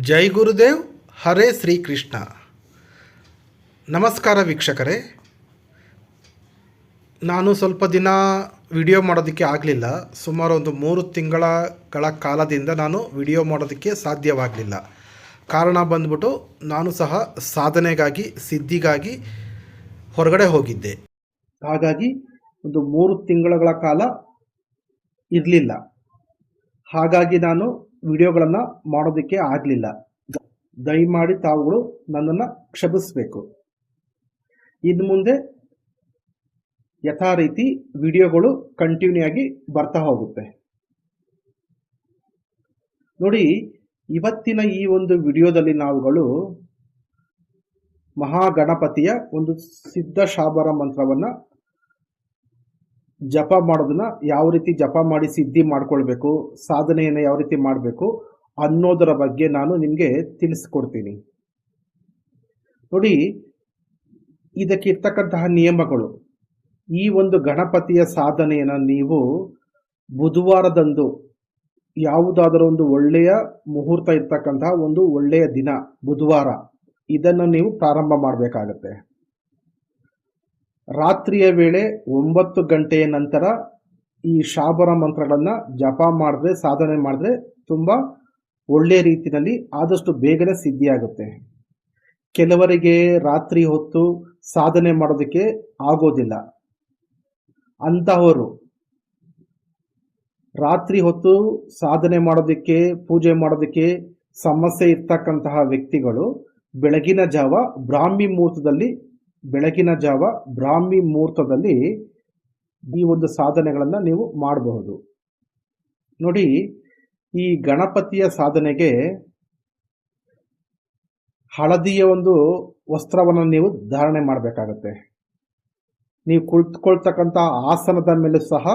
ಜೈ ಗುರುದೇವ್, ಹರೇ ಶ್ರೀಕೃಷ್ಣ. ನಮಸ್ಕಾರ ವೀಕ್ಷಕರೇ. ನಾನು ಸ್ವಲ್ಪ ದಿನ ವಿಡಿಯೋ ಮಾಡೋದಕ್ಕೆ ಆಗಲಿಲ್ಲ. ಸುಮಾರು ಒಂದು ಮೂರು ತಿಂಗಳಗಳ ಕಾಲದಿಂದ ನಾನು ವಿಡಿಯೋ ಮಾಡೋದಕ್ಕೆ ಸಾಧ್ಯವಾಗಲಿಲ್ಲ. ಕಾರಣ ಬಂದ್ಬಿಟ್ಟು ನಾನು ಸಹ ಸಾಧನೆಗಾಗಿ, ಸಿದ್ಧಿಗಾಗಿ ಹೊರಗಡೆ ಹೋಗಿದ್ದೆ. ಹಾಗಾಗಿ ಒಂದು ಮೂರು ತಿಂಗಳುಗಳ ಕಾಲ ಇರಲಿಲ್ಲ. ಹಾಗಾಗಿ ನಾನು ವಿಡಿಯೋಗಳನ್ನು ಮಾಡೋದಕ್ಕೆ ಆಗಲಿಲ್ಲ. ದಯಮಾಡಿ ತಾವುಗಳು ನನ್ನನ್ನು ಕ್ಷಮಿಸಬೇಕು. ಇನ್ನು ಮುಂದೆ ಯಥಾ ವಿಡಿಯೋಗಳು ಕಂಟಿನ್ಯೂ ಆಗಿ ಬರ್ತಾ ಹೋಗುತ್ತೆ. ನೋಡಿ, ಇವತ್ತಿನ ಈ ಒಂದು ವಿಡಿಯೋದಲ್ಲಿ ನಾವುಗಳು ಮಹಾಗಣಪತಿಯ ಒಂದು ಸಿದ್ಧ ಶಾಬರ ಮಂತ್ರವನ್ನು ಜಪ ಮಾಡೋದನ್ನ ಯಾವ ರೀತಿ ಜಪ ಮಾಡಿ ಸಿದ್ಧಿ ಮಾಡ್ಕೊಳ್ಬೇಕು, ಸಾಧನೆಯನ್ನು ಯಾವ ರೀತಿ ಮಾಡಬೇಕು ಅನ್ನೋದರ ಬಗ್ಗೆ ನಾನು ನಿಮಗೆ ತಿಳಿಸ್ಕೊಡ್ತೀನಿ. ನೋಡಿ, ಇದಕ್ಕೆ ಇರ್ತಕ್ಕಂತಹ ನಿಯಮಗಳು. ಈ ಒಂದು ಗಣಪತಿಯ ಸಾಧನೆಯನ್ನು ನೀವು ಬುಧವಾರದಂದು ಯಾವುದಾದರೂ ಒಂದು ಒಳ್ಳೆಯ ಮುಹೂರ್ತ ಇರ್ತಕ್ಕಂತಹ ಒಂದು ಒಳ್ಳೆಯ ದಿನ, ಬುಧವಾರ, ಇದನ್ನು ನೀವು ಪ್ರಾರಂಭ ಮಾಡಬೇಕಾಗತ್ತೆ. ರಾತ್ರಿಯ ವೇಳೆ ಒಂಬತ್ತು ಗಂಟೆಯ ನಂತರ ಈ ಶಾಬರ ಮಂತ್ರಗಳನ್ನು ಜಪ ಮಾಡಿದ್ರೆ, ಸಾಧನೆ ಮಾಡಿದ್ರೆ ತುಂಬ ಒಳ್ಳೆಯ ರೀತಿಯಲ್ಲಿ ಆದಷ್ಟು ಬೇಗನೆ ಸಿದ್ಧಿಯಾಗುತ್ತೆ. ಕೆಲವರಿಗೆ ರಾತ್ರಿ ಹೊತ್ತು ಸಾಧನೆ ಮಾಡೋದಕ್ಕೆ ಆಗೋದಿಲ್ಲ. ಅಂತಹವರು ರಾತ್ರಿ ಹೊತ್ತು ಸಾಧನೆ ಮಾಡೋದಕ್ಕೆ, ಪೂಜೆ ಮಾಡೋದಕ್ಕೆ ಸಮಸ್ಯೆ ಇರ್ತಕ್ಕಂತಹ ವ್ಯಕ್ತಿಗಳು ಬೆಳಗಿನ ಜಾವ ಬ್ರಾಹ್ಮಿ ಮುಹೂರ್ತದಲ್ಲಿ ಬೆಳಗಿನ ಜಾವ ಬ್ರಾಹ್ಮಿ ಮುಹೂರ್ತದಲ್ಲಿ ಈ ಒಂದು ಸಾಧನೆಗಳನ್ನು ನೀವು ಮಾಡಬಹುದು. ನೋಡಿ, ಈ ಗಣಪತಿಯ ಸಾಧನೆಗೆ ಹಳದಿಯ ಒಂದು ವಸ್ತ್ರವನ್ನು ನೀವು ಧಾರಣೆ ಮಾಡಬೇಕಾಗತ್ತೆ. ನೀವು ಕುಳಿತುಕೊಳ್ತಕ್ಕಂಥ ಆಸನದ ಮೇಲೆ ಸಹ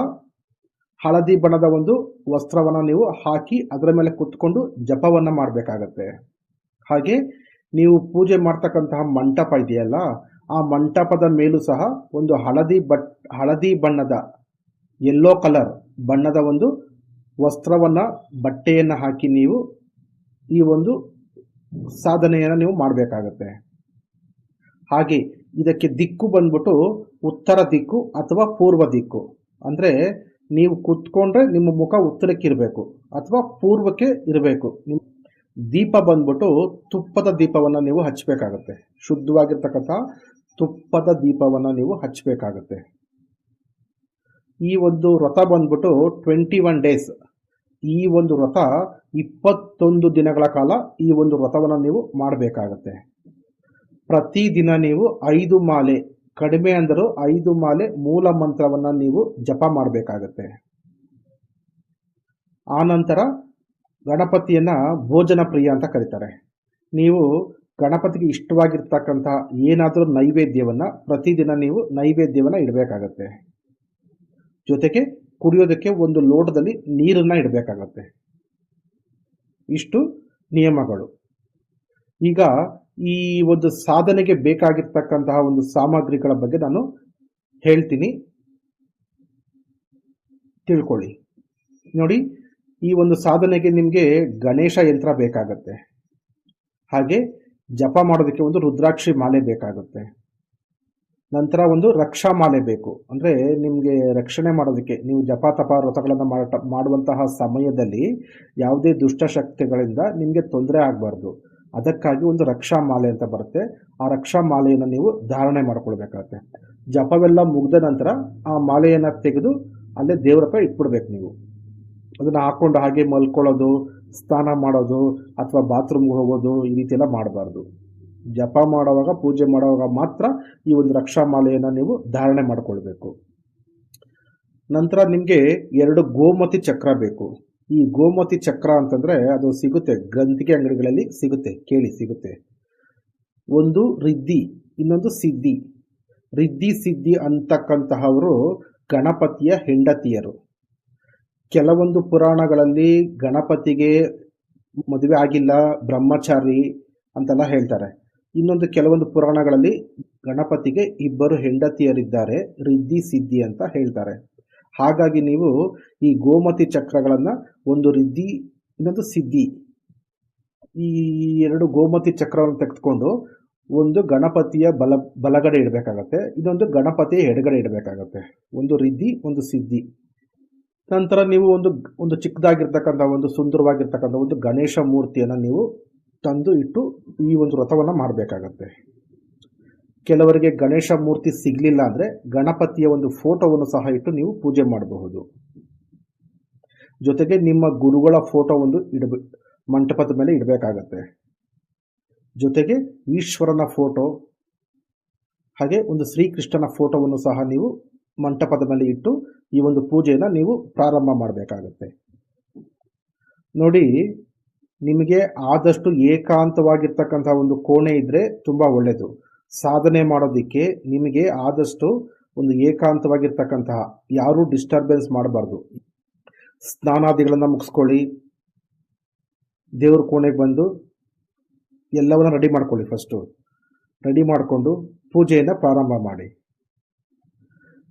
ಹಳದಿ ಬಣ್ಣದ ಒಂದು ವಸ್ತ್ರವನ್ನು ನೀವು ಹಾಕಿ ಅದರ ಮೇಲೆ ಕುತ್ಕೊಂಡು ಜಪವನ್ನು ಮಾಡಬೇಕಾಗತ್ತೆ. ಹಾಗೆ ನೀವು ಪೂಜೆ ಮಾಡ್ತಕ್ಕಂತಹ ಮಂಟಪ ಇದೆಯಲ್ಲ ಆ ಮಂಟಪದ ಮೇಲೂ ಸಹ ಒಂದು ಹಳದಿ ಬಟ್, ಹಳದಿ ಬಣ್ಣದ ಯೆಲ್ಲೋ ಕಲರ್ ಬಣ್ಣದ ಒಂದು ವಸ್ತ್ರವನ್ನು, ಬಟ್ಟೆಯನ್ನು ಹಾಕಿ ನೀವು ಈ ಒಂದು ಸಾಧನೆಯನ್ನು ನೀವು ಮಾಡಬೇಕಾಗತ್ತೆ. ಹಾಗೆ ಇದಕ್ಕೆ ದಿಕ್ಕು ಬಂದ್ಬಿಟ್ಟು ಉತ್ತರ ದಿಕ್ಕು ಅಥವಾ ಪೂರ್ವ ದಿಕ್ಕು. ಅಂದರೆ ನೀವು ಕುತ್ಕೊಂಡ್ರೆ ನಿಮ್ಮ ಮುಖ ಉತ್ತರಕ್ಕೆ ಇರಬೇಕು ಅಥವಾ ಪೂರ್ವಕ್ಕೆ ಇರಬೇಕು. ನಿಮ್ಮ ದೀಪ ಬಂದ್ಬಿಟ್ಟು ತುಪ್ಪದ ದೀಪವನ್ನು ನೀವು ಹಚ್ಚಬೇಕಾಗತ್ತೆ ಶುದ್ಧವಾಗಿರ್ತಕ್ಕಂಥ ತುಪ್ಪದ ದೀಪವನ್ನು ನೀವು ಹಚ್ಚಬೇಕಾಗುತ್ತೆ ಈ ಒಂದು ವ್ರತ ಬಂದ್ಬಿಟ್ಟು ಟ್ವೆಂಟಿ ಒನ್ ಡೇಸ್ ಈ ಒಂದು ವ್ರತ ಇಪ್ಪತ್ತೊಂದು ದಿನಗಳ ಕಾಲ ಈ ಒಂದು ವ್ರತವನ್ನು ನೀವು ಮಾಡಬೇಕಾಗತ್ತೆ. ಪ್ರತಿದಿನ ನೀವು ಐದು ಮಾಲೆ, ಕಡಿಮೆ ಅಂದರೂ ಐದು ಮಾಲೆ ಮೂಲ ಮಂತ್ರವನ್ನು ನೀವು ಜಪ ಮಾಡಬೇಕಾಗತ್ತೆ. ಆನಂತರ ಗಣಪತಿಯನ್ನ ಭೋಜನ ಪ್ರಿಯ ಅಂತ ಕರೀತಾರೆ. ನೀವು ಗಣಪತಿಗೆ ಇಷ್ಟವಾಗಿರ್ತಕ್ಕಂತಹ ಏನಾದರೂ ನೈವೇದ್ಯವನ್ನು ಪ್ರತಿದಿನ ನೀವು ನೈವೇದ್ಯವನ್ನು ಇಡಬೇಕಾಗತ್ತೆ. ಜೊತೆಗೆ ಕುಡಿಯೋದಕ್ಕೆ ಒಂದು ಲೋಟದಲ್ಲಿ ನೀರನ್ನು ಇಡಬೇಕಾಗತ್ತೆ. ಇಷ್ಟು ನಿಯಮಗಳು. ಈಗ ಈ ಒಂದು ಸಾಧನೆಗೆ ಬೇಕಾಗಿರ್ತಕ್ಕಂತಹ ಒಂದು ಸಾಮಗ್ರಿಗಳ ಬಗ್ಗೆ ನಾನು ಹೇಳ್ತೀನಿ. ತಿಳ್ಕೊಳ್ಳಿ. ನೋಡಿ, ಈ ಒಂದು ಸಾಧನೆಗೆ ನಿಮಗೆ ಗಣೇಶ ಯಂತ್ರ ಬೇಕಾಗತ್ತೆ. ಹಾಗೆ ಜಪ ಮಾಡೋದಕ್ಕೆ ಒಂದು ರುದ್ರಾಕ್ಷಿ ಮಾಲೆ ಬೇಕಾಗುತ್ತೆ. ನಂತರ ಒಂದು ರಕ್ಷಾ ಮಾಲೆ ಬೇಕು. ಅಂದರೆ ನಿಮಗೆ ರಕ್ಷಣೆ ಮಾಡೋದಕ್ಕೆ, ನೀವು ಜಪ ತಪ ವ್ರತಗಳನ್ನು ಮಾಡ, ಮಾಡುವಂತಹ ಸಮಯದಲ್ಲಿ ಯಾವುದೇ ದುಷ್ಟಶಕ್ತಿಗಳಿಂದ ನಿಮಗೆ ತೊಂದರೆ ಆಗಬಾರ್ದು. ಅದಕ್ಕಾಗಿ ಒಂದು ರಕ್ಷಾ ಮಾಲೆ ಅಂತ ಬರುತ್ತೆ. ಆ ರಕ್ಷಾ ಮಾಲೆಯನ್ನು ನೀವು ಧಾರಣೆ ಮಾಡ್ಕೊಳ್ಬೇಕಾಗುತ್ತೆ. ಜಪವೆಲ್ಲ ಮುಗಿದ ನಂತರ ಆ ಮಾಲೆಯನ್ನು ತೆಗೆದು ಅಲ್ಲೇ ದೇವ್ರ ಹತ್ರ ಇಟ್ಬಿಡ್ಬೇಕು ನೀವು. ಅದನ್ನು ಹಾಕ್ಕೊಂಡು ಹಾಗೆ ಮಲ್ಕೊಳ್ಳೋದು ಸ್ನಾನ ಮಾಡೋದು ಅಥವಾ ಬಾತ್ರೂಮ್ಗೆ ಹೋಗೋದು ಈ ರೀತಿ ಎಲ್ಲ ಮಾಡಬಾರ್ದು. ಜಪ ಮಾಡುವಾಗ, ಪೂಜೆ ಮಾಡುವಾಗ ಮಾತ್ರ ಈ ಒಂದು ರಕ್ಷಾ ಮಾಲೆಯನ್ನು ನೀವು ಧಾರಣೆ ಮಾಡಿಕೊಳ್ಬೇಕು. ನಂತರ ನಿಮಗೆ ಎರಡು ಗೋಮತಿ ಚಕ್ರ ಬೇಕು. ಈ ಗೋಮತಿ ಚಕ್ರ ಅಂತಂದರೆ ಅದು ಸಿಗುತ್ತೆ, ಗ್ರಂಥಿಕೆ ಅಂಗಡಿಗಳಲ್ಲಿ ಸಿಗುತ್ತೆ, ಕೇಳಿ ಸಿಗುತ್ತೆ. ಒಂದು ರಿದ್ದಿ ಇನ್ನೊಂದು ಸಿದ್ಧಿ. ರಿದ್ದಿ ಸಿದ್ಧಿ ಅಂತಕ್ಕಂತಹವರು ಗಣಪತಿಯ ಹೆಂಡತಿಯರು. ಕೆಲವೊಂದು ಪುರಾಣಗಳಲ್ಲಿ ಗಣಪತಿಗೆ ಮದುವೆ ಆಗಿಲ್ಲ, ಬ್ರಹ್ಮಚಾರಿ ಅಂತೆಲ್ಲ ಹೇಳ್ತಾರೆ. ಇನ್ನೊಂದು ಕೆಲವೊಂದು ಪುರಾಣಗಳಲ್ಲಿ ಗಣಪತಿಗೆ ಇಬ್ಬರು ಹೆಂಡತಿಯರಿದ್ದಾರೆ ರಿದ್ದಿ ಸಿದ್ಧಿ ಅಂತ ಹೇಳ್ತಾರೆ. ಹಾಗಾಗಿ ನೀವು ಈ ಗೋಮತಿ ಚಕ್ರಗಳನ್ನು ಒಂದು ರಿದ್ದಿ ಇನ್ನೊಂದು ಸಿದ್ಧಿ, ಈ ಎರಡು ಗೋಮತಿ ಚಕ್ರವನ್ನು ತೆಗೆದುಕೊಂಡು ಒಂದು ಗಣಪತಿಯ ಬಲ, ಬಲಗಡೆ ಇಡಬೇಕಾಗತ್ತೆ, ಇನ್ನೊಂದು ಗಣಪತಿಯ ಎಡಗಡೆ ಇಡಬೇಕಾಗತ್ತೆ. ಒಂದು ರಿದ್ದಿ ಒಂದು ಸಿದ್ಧಿ. ನಂತರ ನೀವು ಒಂದು ಒಂದು ಚಿಕ್ಕದಾಗಿರ್ತಕ್ಕಂಥ, ಒಂದು ಸುಂದರವಾಗಿರ್ತಕ್ಕಂಥ ಒಂದು ಗಣೇಶ ಮೂರ್ತಿಯನ್ನು ನೀವು ತಂದು ಇಟ್ಟು ಈ ಒಂದು ವ್ರತವನ್ನು ಮಾಡಬೇಕಾಗತ್ತೆ. ಕೆಲವರಿಗೆ ಗಣೇಶ ಮೂರ್ತಿ ಸಿಗಲಿಲ್ಲ ಅಂದರೆ ಗಣಪತಿಯ ಒಂದು ಫೋಟೋವನ್ನು ಸಹ ಇಟ್ಟು ನೀವು ಪೂಜೆ ಮಾಡಬಹುದು. ಜೊತೆಗೆ ನಿಮ್ಮ ಗುರುಗಳ ಫೋಟೋ ಒಂದು ಇಡಬ, ಮಂಟಪದ ಮೇಲೆ ಇಡಬೇಕಾಗತ್ತೆ. ಜೊತೆಗೆ ಈಶ್ವರನ ಫೋಟೋ, ಹಾಗೆ ಒಂದು ಶ್ರೀಕೃಷ್ಣನ ಫೋಟೋವನ್ನು ಸಹ ನೀವು ಮಂಟಪದ ಮೇಲೆ ಇಟ್ಟು ಈ ಒಂದು ಪೂಜೆಯನ್ನು ನೀವು ಪ್ರಾರಂಭ ಮಾಡಬೇಕಾಗುತ್ತೆ. ನೋಡಿ, ನಿಮಗೆ ಆದಷ್ಟು ಏಕಾಂತವಾಗಿರ್ತಕ್ಕಂಥ ಒಂದು ಕೋಣೆ ಇದ್ದರೆ ತುಂಬ ಒಳ್ಳೆಯದು ಸಾಧನೆ ಮಾಡೋದಕ್ಕೆ ನಿಮಗೆ ಆದಷ್ಟು ಒಂದು ಏಕಾಂತವಾಗಿರ್ತಕ್ಕಂತಹ ಯಾರೂ ಡಿಸ್ಟರ್ಬೆನ್ಸ್ ಮಾಡಬಾರ್ದು. ಸ್ನಾನಾದಿಗಳನ್ನು ಮುಗಿಸ್ಕೊಳ್ಳಿ. ದೇವ್ರ ಕೋಣೆಗೆ ಬಂದು ಎಲ್ಲವನ್ನ ರೆಡಿ ಮಾಡ್ಕೊಳ್ಳಿ ಫಸ್ಟು ರೆಡಿ ಮಾಡಿಕೊಂಡು ಪೂಜೆಯನ್ನು ಪ್ರಾರಂಭ ಮಾಡಿ.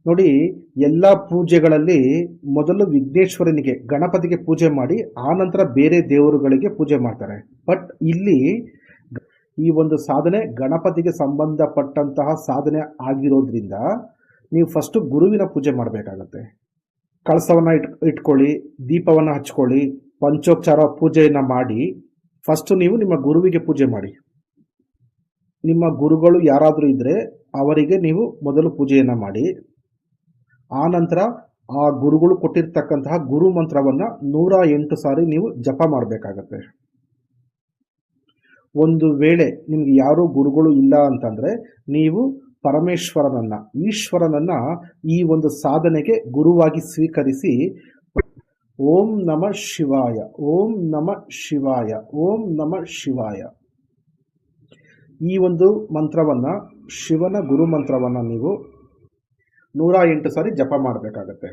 ನೋಡಿ, ಎಲ್ಲ ಪೂಜೆಗಳಲ್ಲಿ ಮೊದಲು ವಿಘ್ನೇಶ್ವರನಿಗೆ ಗಣಪತಿಗೆ ಪೂಜೆ ಮಾಡಿ, ಆನಂತರ ಬೇರೆ ದೇವರುಗಳಿಗೆ ಪೂಜೆ ಮಾಡ್ತಾರೆ. ಬಟ್ ಇಲ್ಲಿ ಈ ಒಂದು ಸಾಧನೆ ಗಣಪತಿಗೆ ಸಂಬಂಧಪಟ್ಟಂತಹ ಸಾಧನೆ ಆಗಿರೋದ್ರಿಂದ ನೀವು ಫಸ್ಟು ಗುರುವಿನ ಪೂಜೆ ಮಾಡಬೇಕಾಗತ್ತೆ. ಕಳಸವನ್ನು ಇಟ್, ಇಟ್ಕೊಳ್ಳಿ, ದೀಪವನ್ನು ಹಚ್ಕೊಳ್ಳಿ, ಪಂಚೋಪಚಾರ ಪೂಜೆಯನ್ನು ಮಾಡಿ ಫಸ್ಟು ನೀವು ನಿಮ್ಮ ಗುರುವಿಗೆ ಪೂಜೆ ಮಾಡಿ. ನಿಮ್ಮ ಗುರುಗಳು ಯಾರಾದರೂ ಇದ್ದರೆ ಅವರಿಗೆ ನೀವು ಮೊದಲು ಪೂಜೆಯನ್ನು ಮಾಡಿ. ಆ ನಂತರ ಆ ಗುರುಗಳು ಕೊಟ್ಟಿರ್ತಕ್ಕಂತಹ ಗುರು ಮಂತ್ರವನ್ನು ನೂರ ಎಂಟು ಸಾರಿ ನೀವು ಜಪ ಮಾಡಬೇಕಾಗತ್ತೆ. ಒಂದು ವೇಳೆ ನಿಮ್ಗೆ ಯಾರು ಗುರುಗಳು ಇಲ್ಲ ಅಂತಂದರೆ ನೀವು ಪರಮೇಶ್ವರನನ್ನ, ಈಶ್ವರನನ್ನ ಈ ಒಂದು ಸಾಧನೆಗೆ ಗುರುವಾಗಿ ಸ್ವೀಕರಿಸಿ ಓಂ ನಮ ಶಿವಾಯ, ಓಂ ನಮ ಶಿವಾಯ, ಓಂ ನಮ ಶಿವಾಯ. ಈ ಒಂದು ಮಂತ್ರವನ್ನು ಶಿವನ ಗುರು ಮಂತ್ರವನ್ನು ನೀವು ನೂರ ಎಂಟು ಸಾರಿ ಜಪ ಮಾಡಬೇಕಾಗತ್ತೆ.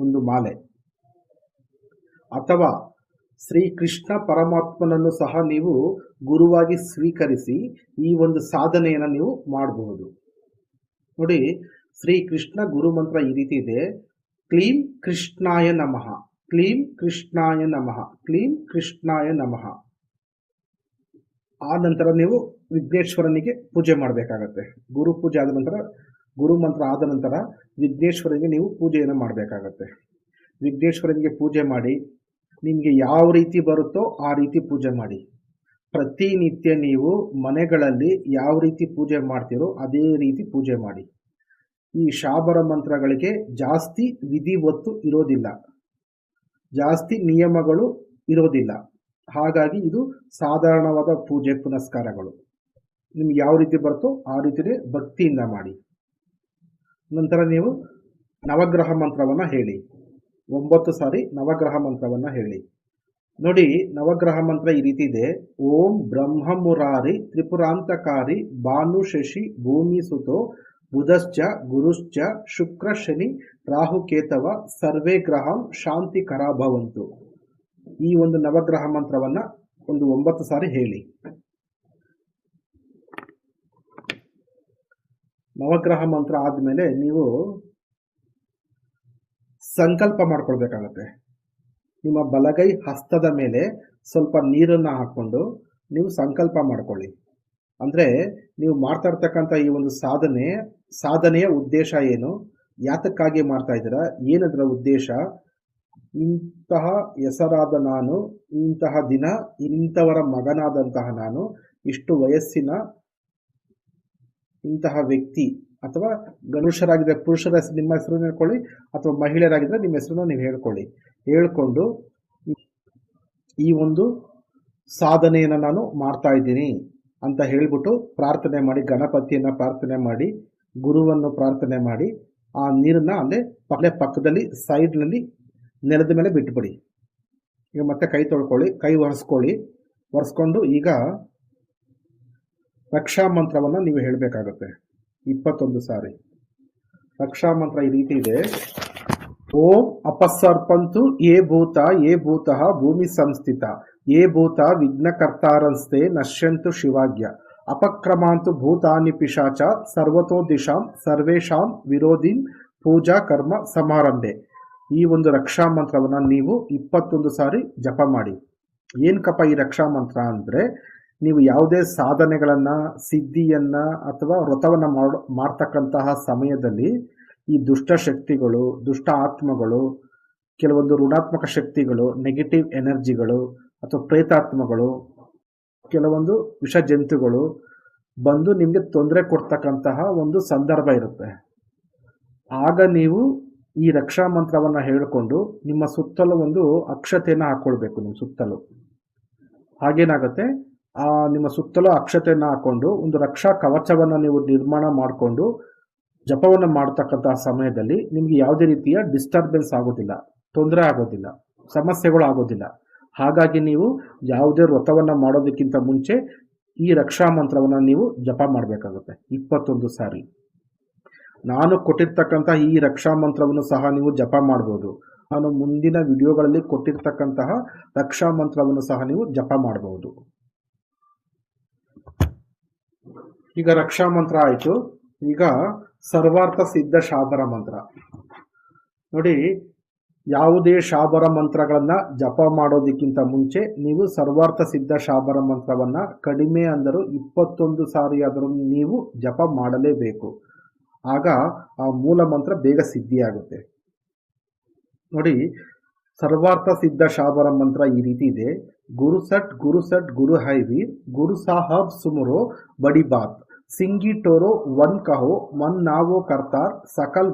ಒಂದು ಮಾಲೆ. ಅಥವಾ ಶ್ರೀ ಕೃಷ್ಣ ಪರಮಾತ್ಮನನ್ನು ಸಹ ನೀವು ಗುರುವಾಗಿ ಸ್ವೀಕರಿಸಿ ಈ ಒಂದು ಸಾಧನೆಯನ್ನು ನೀವು ಮಾಡಬಹುದು. ನೋಡಿ ಶ್ರೀ ಕೃಷ್ಣ ಗುರು ಮಂತ್ರ ಈ ರೀತಿ ಇದೆ. ಕ್ಲೀಂ ಕೃಷ್ಣಾಯ ನಮಃ. ಕ್ಲೀಂ ಕೃಷ್ಣಾಯ ನಮಃ. ಕ್ಲೀಂ ಕೃಷ್ಣಾಯ ನಮಃ. ಆ ನಂತರ ನೀವು ವಿಘ್ನೇಶ್ವರನಿಗೆ ಪೂಜೆ ಮಾಡಬೇಕಾಗತ್ತೆ. ಗುರು ಪೂಜೆ ಆದ ನಂತರ ಗುರು ಮಂತ್ರ ಆದ ನಂತರ ವಿಘ್ನೇಶ್ವರನಿಗೆ ನೀವು ಪೂಜೆಯನ್ನು ಮಾಡಬೇಕಾಗತ್ತೆ. ವಿಘ್ನೇಶ್ವರನಿಗೆ ಪೂಜೆ ಮಾಡಿ, ನಿಮಗೆ ಯಾವ ರೀತಿ ಬರುತ್ತೋ ಆ ರೀತಿ ಪೂಜೆ ಮಾಡಿ. ಪ್ರತಿನಿತ್ಯ ನೀವು ಮನೆಗಳಲ್ಲಿ ಯಾವ ರೀತಿ ಪೂಜೆ ಮಾಡ್ತೀರೋ ಅದೇ ರೀತಿ ಪೂಜೆ ಮಾಡಿ. ಈ ಶಾಬರ ಮಂತ್ರಗಳಿಗೆ ಜಾಸ್ತಿ ವಿಧಿ ಒತ್ತು ಇರೋದಿಲ್ಲ. ಜಾಸ್ತಿ ನಿಯಮಗಳು ಇರೋದಿಲ್ಲ. ಹಾಗಾಗಿ ಇದು ಸಾಧಾರಣವಾದ ಪೂಜೆ ಪುನಸ್ಕಾರಗಳು. ನಿಮ್ಗೆ ಯಾವ ರೀತಿ ಬರುತ್ತೋ ಆ ರೀತಿಯೇ ಭಕ್ತಿಯಿಂದ ಮಾಡಿ. ನಂತರ ನೀವು ನವಗ್ರಹ ಮಂತ್ರವನ್ನು ಹೇಳಿ. ಒಂಬತ್ತು ಸಾರಿ ನವಗ್ರಹ ಮಂತ್ರವನ್ನು ಹೇಳಿ. ನೋಡಿ, ನವಗ್ರಹ ಮಂತ್ರ ಈ ರೀತಿ ಇದೆ. ಓಂ ಬ್ರಹ್ಮ ಮುರಾರಿ ತ್ರಿಪುರಾಂತಕಾರಿ ಭಾನು ಶಶಿ ಭೂಮಿ ಸುತೋ ಬುಧಶ್ಚ ಗುರುಶ್ಚ ಶುಕ್ರ ಶನಿ ರಾಹುಕೇತವ ಸರ್ವೇ ಗ್ರಹಂ ಶಾಂತಿ ಕರಾಭವಂತು ಈ ಒಂದು ನವಗ್ರಹ ಮಂತ್ರವನ್ನ ಒಂದು ಒಂಬತ್ತು ಸಾರಿ ಹೇಳಿ. ನವಗ್ರಹ ಮಂತ್ರ ಆದಮೇಲೆ ನೀವು ಸಂಕಲ್ಪ ಮಾಡ್ಕೊಳ್ಬೇಕಾಗತ್ತೆ. ನಿಮ್ಮ ಬಲಗೈ ಹಸ್ತದ ಮೇಲೆ ಸ್ವಲ್ಪ ನೀರನ್ನು ಹಾಕ್ಕೊಂಡು ನೀವು ಸಂಕಲ್ಪ ಮಾಡ್ಕೊಳ್ಳಿ. ಅಂದರೆ ನೀವು ಮಾಡ್ತಾ ಇರ್ತಕ್ಕಂಥ ಈ ಒಂದು ಸಾಧನೆ, ಸಾಧನೆಯ ಉದ್ದೇಶ ಏನು, ಯಾತಕ್ಕಾಗಿ ಮಾಡ್ತಾ ಇದ್ದೀರಾ, ಏನದರ ಉದ್ದೇಶ, ಇಂತಹ ಹೆಸರಾದ ನಾನು, ಇಂತಹ ದಿನ, ಇಂಥವರ ಮಗನಾದಂತಹ ನಾನು, ಇಷ್ಟು ವಯಸ್ಸಿನ ಇಂತಹ ವ್ಯಕ್ತಿ ಅಥವಾ ಗನುಷರಾಗಿದ್ದರೆ ಪುರುಷರ ನಿಮ್ಮ ಹೆಸರು ಹೇಳ್ಕೊಳ್ಳಿ ಅಥವಾ ಮಹಿಳೆಯರಾಗಿದ್ದರೆ ನಿಮ್ಮ ಹೆಸರನ್ನು ನೀವು ಹೇಳ್ಕೊಳ್ಳಿ. ಹೇಳ್ಕೊಂಡು ಈ ಒಂದು ಸಾಧನೆಯನ್ನು ನಾನು ಮಾಡ್ತಾ ಇದ್ದೀನಿ ಅಂತ ಹೇಳ್ಬಿಟ್ಟು ಪ್ರಾರ್ಥನೆ ಮಾಡಿ, ಗಣಪತಿಯನ್ನು ಪ್ರಾರ್ಥನೆ ಮಾಡಿ, ಗುರುವನ್ನು ಪ್ರಾರ್ಥನೆ ಮಾಡಿ, ಆ ನೀರನ್ನು ಅಲ್ಲೇ ಪಕ್ಕದ ಪಕ್ಕದಲ್ಲಿ ಸೈಡ್ನಲ್ಲಿ ನೆಲದ ಮೇಲೆ ಬಿಟ್ಬಿಡಿ. ಈಗ ಮತ್ತೆ ಕೈ ತೊಳ್ಕೊಳ್ಳಿ, ಕೈ ಒರೆಸ್ಕೊಳ್ಳಿ. ಒರೆಸ್ಕೊಂಡು ಈಗ ರಕ್ಷಾ ಮಂತ್ರವನ್ನು ನೀವು ಹೇಳಬೇಕಾಗತ್ತೆ. ಇಪ್ಪತ್ತೊಂದು ಸಾರಿ. ರಕ್ಷಾ ಮಂತ್ರ ಈ ರೀತಿ ಇದೆ. ಓಂ ಅಪಸರ್ಪಂತು ಏ ಭೂತ ಏ ಭೂತಃ ಭೂಮಿ ಸಂಸ್ಥಿತ. ಏ ಭೂತ ವಿಘ್ನಕರ್ತಾರಂಸ್ತೆ ನಶ್ಯಂತು ಶಿವಾಗ್ಯ ಅಪಕ್ರಮಾಂತು ಭೂತಾನಿ ಪಿಶಾಚ ಸರ್ವತೋ ದಿಶಾಂ ಸರ್ವೇಶಾಂ ವಿರೋಧಿನ್ ಪೂಜಾ ಕರ್ಮ ಸಮಾರಂಭೆ. ಈ ಒಂದು ರಕ್ಷಾ ಮಂತ್ರವನ್ನು ನೀವು ಇಪ್ಪತ್ತೊಂದು ಸಾರಿ ಜಪ ಮಾಡಿ. ಏನಕ್ಕಪ್ಪ ಈ ರಕ್ಷಾ ಮಂತ್ರ ಅಂದರೆ ನೀವು ಯಾವುದೇ ಸಾಧನೆಗಳನ್ನು, ಸಿದ್ಧಿಯನ್ನು ಅಥವಾ ವ್ರತವನ್ನು ಮಾಡೋ, ಮಾಡ್ತಕ್ಕಂತಹ ಸಮಯದಲ್ಲಿ ಈ ದುಷ್ಟ ಶಕ್ತಿಗಳು, ದುಷ್ಟ ಆತ್ಮಗಳು, ಕೆಲವೊಂದು ಋಣಾತ್ಮಕ ಶಕ್ತಿಗಳು ನೆಗೆಟಿವ್ ಎನರ್ಜಿಗಳು ಅಥವಾ ಪ್ರೇತಾತ್ಮಗಳು, ಕೆಲವೊಂದು ವಿಷ ಜಂತುಗಳು ಬಂದು ನಿಮಗೆ ತೊಂದರೆ ಕೊಡ್ತಕ್ಕಂತಹ ಒಂದು ಸಂದರ್ಭ ಇರುತ್ತೆ. ಆಗ ನೀವು ಈ ರಕ್ಷಾ ಮಂತ್ರವನ್ನು ಹೇಳಿಕೊಂಡು ನಿಮ್ಮ ಸುತ್ತಲೂ ಒಂದು ಅಕ್ಷತೆಯನ್ನು ಹಾಕ್ಕೊಳ್ಬೇಕು ನಿಮ್ಮ ಸುತ್ತಲೂ. ಹಾಗೇನಾಗುತ್ತೆ? ನಿಮ್ಮ ಸುತ್ತಲೂ ಅಕ್ಷತೆಯನ್ನು ಹಾಕೊಂಡು, ಒಂದು ರಕ್ಷಾ ಕವಚವನ್ನು ನೀವು ನಿರ್ಮಾಣ ಮಾಡಿಕೊಂಡು, ಜಪವನ್ನು ಮಾಡ್ತಕ್ಕಂತಹ ಸಮಯದಲ್ಲಿ ನಿಮಗೆ ಯಾವುದೇ ರೀತಿಯ ಡಿಸ್ಟರ್ಬೆನ್ಸ್ ಆಗೋದಿಲ್ಲ, ತೊಂದರೆ ಆಗೋದಿಲ್ಲ, ಸಮಸ್ಯೆಗಳು ಆಗೋದಿಲ್ಲ. ಹಾಗಾಗಿ ನೀವು ಯಾವುದೇ ವ್ರತವನ್ನು ಮಾಡೋದಕ್ಕಿಂತ ಮುಂಚೆ ಈ ರಕ್ಷಾ ಮಂತ್ರವನ್ನು ನೀವು ಜಪ ಮಾಡಬೇಕಾಗುತ್ತೆ, ಇಪ್ಪತ್ತೊಂದು ಸಾರಿ. ನಾನು ಕೊಟ್ಟಿರ್ತಕ್ಕಂತಹ ಈ ರಕ್ಷಾ ಮಂತ್ರವನ್ನು ಸಹ ನೀವು ಜಪ ಮಾಡ್ಬೋದು. ನಾನು ಮುಂದಿನ ವಿಡಿಯೋಗಳಲ್ಲಿ ಕೊಟ್ಟಿರ್ತಕ್ಕಂತಹ ರಕ್ಷಾ ಮಂತ್ರವನ್ನು ಸಹ ನೀವು ಜಪ ಮಾಡಬಹುದು ಈಗ ರಕ್ಷಾ ಮಂತ್ರ ಆಯಿತು. ಈಗ ಸರ್ವಾರ್ಥ ಸಿದ್ಧ ಶಾಬರ ಮಂತ್ರ. ನೋಡಿ, ಯಾವುದೇ ಶಾಬರ ಮಂತ್ರಗಳನ್ನ ಜಪ ಮಾಡೋದಕ್ಕಿಂತ ಮುಂಚೆ ನೀವು ಸರ್ವಾರ್ಥ ಸಿದ್ಧ ಶಾಬರ ಮಂತ್ರವನ್ನ ಕಡಿಮೆ ಅಂದರೂ ಇಪ್ಪತ್ತೊಂದು ಸಾರಿ ಆದರೂ ನೀವು ಜಪ ಮಾಡಲೇಬೇಕು. ಆಗ ಆ ಮೂಲ ಮಂತ್ರ ಬೇಗ ಸಿದ್ಧಿಯಾಗುತ್ತೆ. ನೋಡಿ, ಸರ್ವಾರ್ಥ ಸಿದ್ಧ ಶಾಬರ ಮಂತ್ರ ಈ ರೀತಿ ಇದೆ. ಗುರು ಸಟ್ ಗುರು ಸಟ್ ಗುರು ಹೈವಿ ಗುರು ಸಾಹಬ್ ಸುಮರೋ ಬಡಿ ಬಾತ್. ಸಿಂಗಿ ಟೋರೋ ವನ್ ಕಹೋ ಮನ್ ನಾವೋ ಕರ್ತಾರ್ ಸಕಲ್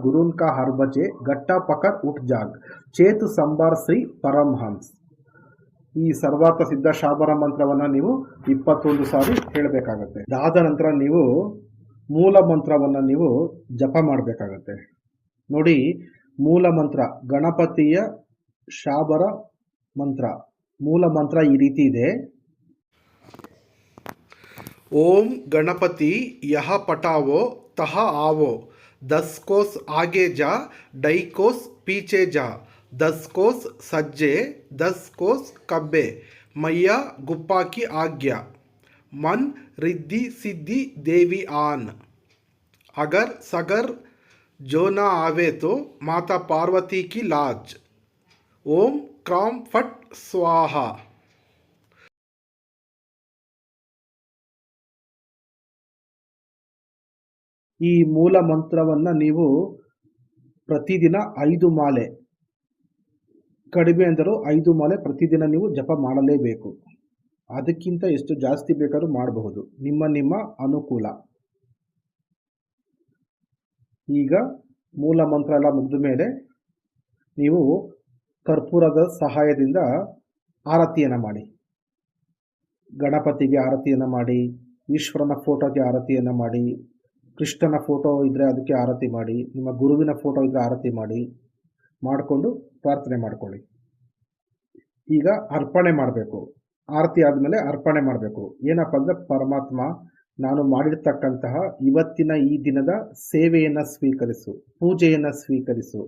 ಹರ್ ಬಚೆ ಗಟ್ಟಾ ಪಕರ್ ಉಟ್ ಜಾಗ್ ಚೇತು ಸಂಬಾರ್ ಶ್ರೀ ಪರಮಹಂಸ್ ಈ ಸರ್ವಾರ್ಥ ಸಿದ್ಧ ಶಾಬರ ಮಂತ್ರವನ್ನು ನೀವು ಇಪ್ಪತ್ತೊಂದು ಸಾರಿ ಹೇಳಬೇಕಾಗತ್ತೆ. ಅದಾದ ನಂತರ ನೀವು ಮೂಲ ಮಂತ್ರವನ್ನು ನೀವು ಜಪ ಮಾಡಬೇಕಾಗತ್ತೆ. ನೋಡಿ, ಮೂಲ ಮಂತ್ರ, ಗಣಪತಿಯ ಶಾಬರ ಮಂತ್ರ. ಮೂಲ ಮಂತ್ರ ಈ ರೀತಿ ಇದೆ. ओम गणपति यह पटावो, तह आवो। दस कोस आगे जा, डई कोस पीछे जा। दस कोस सज्जे, दस कोस कब्बे। मैया गुप्पा की आज्ञा। मन रिद्धि सिद्धि देवी आन। अगर सगर जो ना आवे तो माता पार्वती की लाज। ओम क्राम फट स्वाहा। ಈ ಮೂಲ ಮಂತ್ರವನ್ನು ನೀವು ಪ್ರತಿದಿನ ಐದು ಮಾಲೆ, ಕಡಿಮೆ ಅಂದರೂ ಐದು ಮಾಲೆ ಪ್ರತಿದಿನ ನೀವು ಜಪ ಮಾಡಲೇಬೇಕು. ಅದಕ್ಕಿಂತ ಎಷ್ಟು ಜಾಸ್ತಿ ಬೇಕಾದ್ರೂ ಮಾಡಬಹುದು. ನಿಮ್ಮ ನಿಮ್ಮ ಅನುಕೂಲ. ಈಗ ಮೂಲ ಮಂತ್ರ ಎಲ್ಲ ಮುಗಿದ ಮೇಲೆ ನೀವು ಕರ್ಪೂರದ ಸಹಾಯದಿಂದ ಆರತಿಯನ್ನು ಮಾಡಿ. ಗಣಪತಿಗೆ ಆರತಿಯನ್ನು ಮಾಡಿ, ಈಶ್ವರನ ಫೋಟೋಗೆ ಆರತಿಯನ್ನು ಮಾಡಿ. ಕೃಷ್ಣನ ಫೋಟೋ ಇದ್ದರೆ ಅದಕ್ಕೆ ಆರತಿ ಮಾಡಿ, ನಿಮ್ಮ ಗುರುವಿನ ಫೋಟೋ ಇದ್ದರೆ ಆರತಿ ಮಾಡಿ, ಮಾಡಿಕೊಂಡು ಪ್ರಾರ್ಥನೆ ಮಾಡ್ಕೊಳ್ಳಿ. ಈಗ ಅರ್ಪಣೆ ಮಾಡಬೇಕು. ಆರತಿ ಆದಮೇಲೆ ಅರ್ಪಣೆ ಮಾಡಬೇಕು. ಏನಪ್ಪ ಅಂದರೆ ಪರಮಾತ್ಮ ನಾನು ಮಾಡಿರ್ತಕ್ಕಂತಹ ಇವತ್ತಿನ ಈ ದಿನದ ಸೇವೆಯನ್ನು ಸ್ವೀಕರಿಸು, ಪೂಜೆಯನ್ನು ಸ್ವೀಕರಿಸು,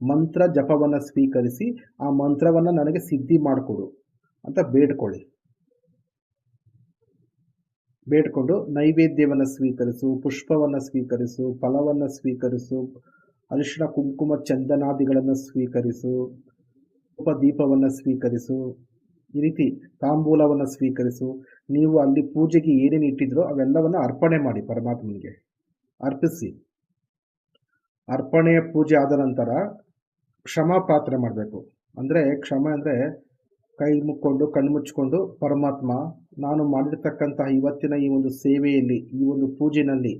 ಮಂತ್ರ ಜಪವನ್ನು ಸ್ವೀಕರಿಸಿ, ಆ ಮಂತ್ರವನ್ನು ನನಗೆ ಸಿದ್ಧಿ ಮಾಡಿಕೊಡು ಅಂತ ಬೇಡ್ಕೊಳ್ಳಿ. ಬೇಡ್ಕೊಂಡು ನೈವೇದ್ಯವನ್ನು ಸ್ವೀಕರಿಸು, ಪುಷ್ಪವನ್ನು ಸ್ವೀಕರಿಸು, ಫಲವನ್ನು ಸ್ವೀಕರಿಸು, ಅರಿಶಿಣ, ಕುಂಕುಮ, ಚಂದನಾದಿಗಳನ್ನು ಸ್ವೀಕರಿಸು, ಉಪದೀಪವನ್ನು ಸ್ವೀಕರಿಸು, ಈ ರೀತಿ ತಾಂಬೂಲವನ್ನು ಸ್ವೀಕರಿಸು. ನೀವು ಅಲ್ಲಿ ಪೂಜೆಗೆ ಏನೇನು ಇಟ್ಟಿದ್ರೋ ಅವೆಲ್ಲವನ್ನು ಅರ್ಪಣೆ ಮಾಡಿ ಪರಮಾತ್ಮನಿಗೆ. ಅರ್ಪಿಸಿ. ಅರ್ಪಣೆಯ ಪೂಜೆ ಆದ ನಂತರ ಕ್ಷಮಾ ಪಾತ್ರೆ ಮಾಡಬೇಕು. ಅಂದರೆ ಕ್ಷಮೆ ಅಂದರೆ ಕೈ ಮುಕ್ಕೊಂಡು, ಕಣ್ಣು ಮುಚ್ಚಿಕೊಂಡು, ಪರಮಾತ್ಮ, ನಾನು ಮಾಡಿರ್ತಕ್ಕಂತಹ ಇವತ್ತಿನ ಈ ಒಂದು ಸೇವೆಯಲ್ಲಿ, ಈ ಒಂದು ಪೂಜೆನಲ್ಲಿ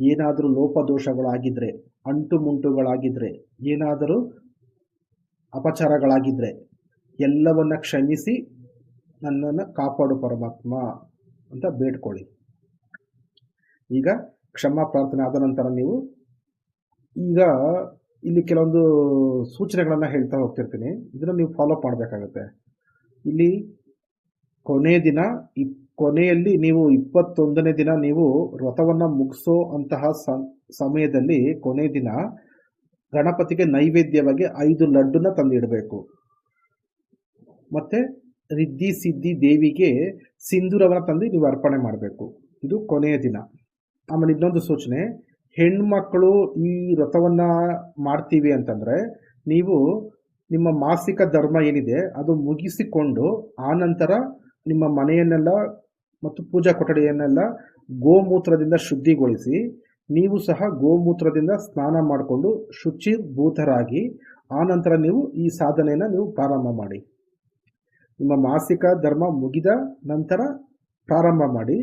ಏನಾದರೂ ಲೋಪದೋಷಗಳಾಗಿದ್ದರೆ ಅಂಟು ಮುಂಟುಗಳಾಗಿದ್ದರೆ ಏನಾದರೂ ಅಪಚಾರಗಳಾಗಿದ್ದರೆ ಎಲ್ಲವನ್ನ ಕ್ಷಮಿಸಿ ನನ್ನನ್ನು ಕಾಪಾಡು ಪರಮಾತ್ಮ ಅಂತ ಬೇಡ್ಕೊಳ್ಳಿ. ಈಗ ಕ್ಷಮಾ ಪ್ರಾರ್ಥನೆ ಆದ ನಂತರ ನೀವು ಈಗ ಇಲ್ಲಿ ಕೆಲವೊಂದು ಸೂಚನೆಗಳನ್ನು ಹೇಳ್ತಾ ಹೋಗ್ತಿರ್ತೀನಿ. ಇದನ್ನು ನೀವು ಫಾಲೋ ಮಾಡಬೇಕಾಗತ್ತೆ. ಇಲ್ಲಿ ಕೊನೆ ದಿನ ಇಪ್ ಕೊನೆಯಲ್ಲಿ ನೀವು ಇಪ್ಪತ್ತೊಂದನೇ ದಿನ ನೀವು ವ್ರತವನ್ನು ಮುಗಿಸೋ ಅಂತಹ ಸಮಯದಲ್ಲಿ ಕೊನೆ ದಿನ ಗಣಪತಿಗೆ ನೈವೇದ್ಯವಾಗಿ ಐದು ಲಡ್ಡುನ ತಂದಿಡಬೇಕು. ಮತ್ತೆ ರಿದ್ದಿ ಸಿದ್ಧಿ ದೇವಿಗೆ ಸಿಂಧೂರವನ್ನ ತಂದು ನೀವು ಅರ್ಪಣೆ ಮಾಡಬೇಕು. ಇದು ಕೊನೆಯ ದಿನ. ಆಮೇಲೆ ಇನ್ನೊಂದು ಸೂಚನೆ, ಹೆಣ್ಮಕ್ಳು ಈ ವ್ರತವನ್ನು ಮಾಡ್ತೀವಿ ಅಂತಂದರೆ ನೀವು ನಿಮ್ಮ ಮಾಸಿಕ ಧರ್ಮ ಏನಿದೆ, ಅದು ಮುಗಿಸಿಕೊಂಡು ಆನಂತರ ನಿಮ್ಮ ಮನೆಯನ್ನೆಲ್ಲ ಮತ್ತು ಪೂಜಾ ಕೊಠಡಿಯನ್ನೆಲ್ಲ ಗೋಮೂತ್ರದಿಂದ ಶುದ್ಧಿಗೊಳಿಸಿ, ನೀವು ಸಹ ಗೋಮೂತ್ರದಿಂದ ಸ್ನಾನ ಮಾಡಿಕೊಂಡು ಶುಚಿರ್ಭೂತರಾಗಿ ಆನಂತರ ನೀವು ಈ ಸಾಧನೆಯನ್ನು ನೀವು ಪ್ರಾರಂಭ ಮಾಡಿ. ನಿಮ್ಮ ಮಾಸಿಕ ಧರ್ಮ ಮುಗಿದ ನಂತರ ಪ್ರಾರಂಭ ಮಾಡಿ.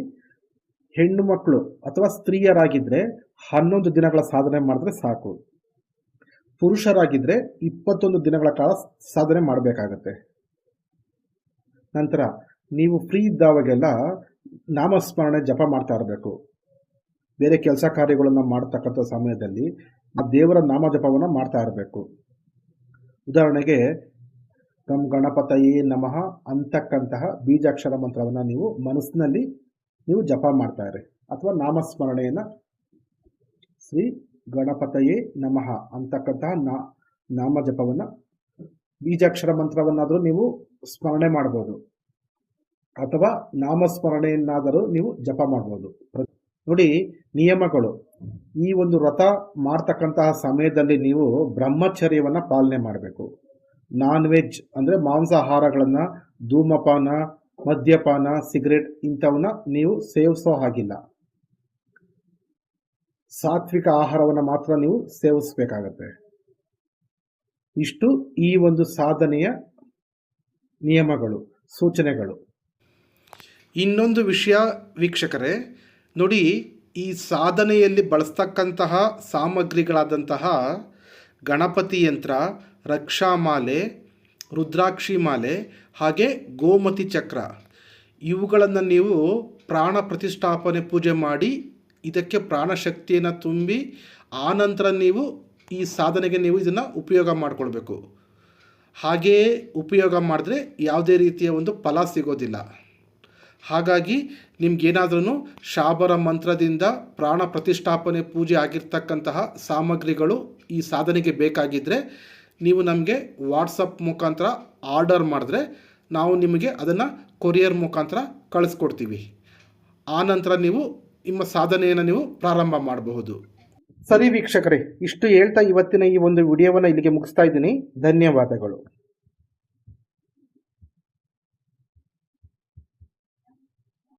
ಹೆಣ್ಣು ಮಕ್ಕಳು ಅಥವಾ ಸ್ತ್ರೀಯರಾಗಿದ್ದರೆ ಹನ್ನೊಂದು ದಿನಗಳ ಸಾಧನೆ ಮಾಡಿದ್ರೆ ಸಾಕು. ಪುರುಷರಾಗಿದ್ದರೆ ಇಪ್ಪತ್ತೊಂದು ದಿನಗಳ ಕಾಲ ಸಾಧನೆ ಮಾಡಬೇಕಾಗತ್ತೆ. ನಂತರ ನೀವು ಫ್ರೀ ಇದ್ದಾವಾಗೆಲ್ಲ ನಾಮಸ್ಮರಣೆ ಜಪ ಮಾಡ್ತಾ ಇರಬೇಕು. ಬೇರೆ ಕೆಲಸ ಕಾರ್ಯಗಳನ್ನು ಮಾಡ್ತಕ್ಕಂಥ ಸಮಯದಲ್ಲಿ ಆ ದೇವರ ನಾಮ ಜಪವನ್ನು ಮಾಡ್ತಾ ಇರಬೇಕು. ಉದಾಹರಣೆಗೆ ನಮ್ಮ ಗಣಪತಯೇ ನಮಃ ಅಂತಕ್ಕಂತಹ ಬೀಜಾಕ್ಷರ ಮಂತ್ರವನ್ನು ನೀವು ಮನಸ್ಸಿನಲ್ಲಿ ನೀವು ಜಪ ಮಾಡ್ತಾ ಇರಿ. ಅಥವಾ ನಾಮಸ್ಮರಣೆಯನ್ನು ಶ್ರೀ ಗಣಪತಯೇ ನಮಃ ಅಂತಕ್ಕಂತಹ ನಾ ನಾಮ ಜಪವನ್ನು ಬೀಜಾಕ್ಷರ ಮಂತ್ರವನ್ನಾದರೂ ನೀವು ಸ್ಮರಣೆ ಮಾಡ್ಬೋದು. ಅಥವಾ ನಾಮಸ್ಮರಣೆಯನ್ನಾದರೂ ನೀವು ಜಪ ಮಾಡ್ಬೋದು. ನೋಡಿ, ನಿಯಮಗಳು. ಈ ಒಂದು ವ್ರತ ಮಾಡ್ತಕ್ಕಂತಹ ಸಮಯದಲ್ಲಿ ನೀವು ಬ್ರಹ್ಮಚರ್ಯವನ್ನು ಪಾಲನೆ ಮಾಡಬೇಕು. ನಾನ್ ವೆಜ್ ಅಂದರೆ ಮಾಂಸಾಹಾರಗಳನ್ನು, ಧೂಮಪಾನ, ಮದ್ಯಪಾನ, ಸಿಗರೇಟ್ ಇಂಥವನ್ನ ನೀವು ಸೇವಿಸೋ ಹಾಗಿಲ್ಲ. ಸಾತ್ವಿಕ ಆಹಾರವನ್ನು ಮಾತ್ರ ನೀವು ಸೇವಿಸಬೇಕಾಗತ್ತೆ. ಇಷ್ಟು ಈ ಒಂದು ಸಾಧನೆಯ ನಿಯಮಗಳು, ಸೂಚನೆಗಳು. ಇನ್ನೊಂದು ವಿಷಯ ವೀಕ್ಷಕರೇ, ನೋಡಿ ಈ ಸಾಧನೆಯಲ್ಲಿ ಬಳಸ್ತಕ್ಕಂತಹ ಸಾಮಗ್ರಿಗಳಾದಂತಹ ಗಣಪತಿ ಯಂತ್ರ, ರಕ್ಷಾಮಾಲೆ, ರುದ್ರಾಕ್ಷಿ ಮಾಲೆ, ಹಾಗೆ ಗೋಮತಿ ಚಕ್ರ, ಇವುಗಳನ್ನು ನೀವು ಪ್ರಾಣ ಪ್ರತಿಷ್ಠಾಪನೆ ಪೂಜೆ ಮಾಡಿ ಇದಕ್ಕೆ ಪ್ರಾಣಶಕ್ತಿಯನ್ನು ತುಂಬಿ ಆನಂತರ ನೀವು ಈ ಸಾಧನೆಗೆ ನೀವು ಇದನ್ನು ಉಪಯೋಗ ಮಾಡಿಕೊಳ್ಬೇಕು. ಹಾಗೆಯೇ ಉಪಯೋಗ ಮಾಡಿದ್ರೆ ಯಾವುದೇ ರೀತಿಯ ಒಂದು ಫಲ ಸಿಗೋದಿಲ್ಲ. ಹಾಗಾಗಿ ನಿಮ್ಗೇನಾದ್ರೂ ಶಾಬರ ಮಂತ್ರದಿಂದ ಪ್ರಾಣ ಪ್ರತಿಷ್ಠಾಪನೆ ಪೂಜೆ ಆಗಿರ್ತಕ್ಕಂತಹ ಸಾಮಗ್ರಿಗಳು ಈ ಸಾಧನೆಗೆ ಬೇಕಾಗಿದ್ದರೆ ನೀವು ನಮಗೆ ವಾಟ್ಸಪ್ ಮುಖಾಂತರ ಆರ್ಡರ್ ಮಾಡಿದ್ರೆ ನಾವು ನಿಮಗೆ ಅದನ್ನು ಕೊರಿಯರ್ ಮುಖಾಂತರ ಕಳಿಸ್ಕೊಡ್ತೀವಿ. ಆನಂತರ ನಂತರ ನೀವು ನಿಮ್ಮ ಸಾಧನೆಯನ್ನು ನೀವು ಪ್ರಾರಂಭ ಮಾಡಬಹುದು. ಸರಿ ವೀಕ್ಷಕರೇ, ಇಷ್ಟು ಹೇಳ್ತಾ ಇವತ್ತಿನ ಈ ಒಂದು ವಿಡಿಯೋವನ್ನು ಇಲ್ಲಿಗೆ ಮುಗಿಸ್ತಾ ಇದ್ದೀನಿ. ಧನ್ಯವಾದಗಳು.